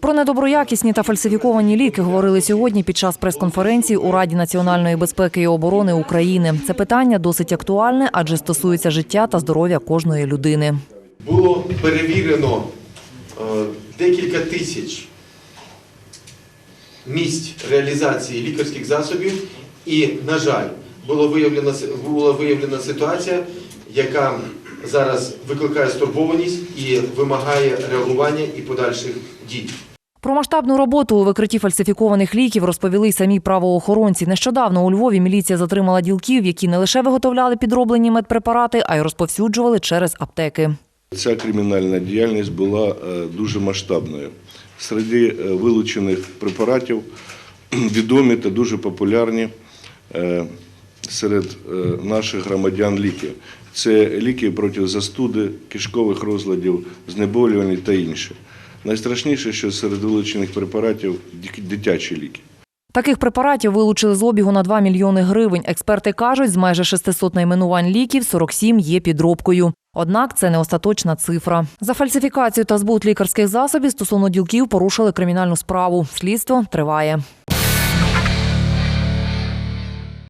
Про недоброякісні та фальсифіковані ліки говорили сьогодні під час прес-конференції у Раді національної безпеки і оборони України. Це питання досить актуальне, адже стосується життя та здоров'я кожної людини. Було перевірено е, декілька тисяч місць реалізації лікарських засобів, і, на жаль, було виявлено, с- була виявлена ситуація, яка зараз викликає стурбованість і вимагає реагування і подальших дій. Про масштабну роботу у викритті фальсифікованих ліків розповіли й самі правоохоронці. Нещодавно у Львові міліція затримала ділків, які не лише виготовляли підроблені медпрепарати, а й розповсюджували через аптеки. Ця кримінальна діяльність була е, дуже масштабною. Серед е, вилучених препаратів відомі та дуже популярні е, серед наших громадян ліки. Це ліки проти застуди, кишкових розладів, знеболювань та інше. Найстрашніше, що серед вилучених препаратів дитячі ліки. Таких препаратів вилучили з обігу на 2 мільйони гривень. Експерти кажуть, з майже 600 найменувань ліків 47 є підробкою. Однак це не остаточна цифра. За фальсифікацію та збут лікарських засобів стосовно ділків порушили кримінальну справу. Слідство триває.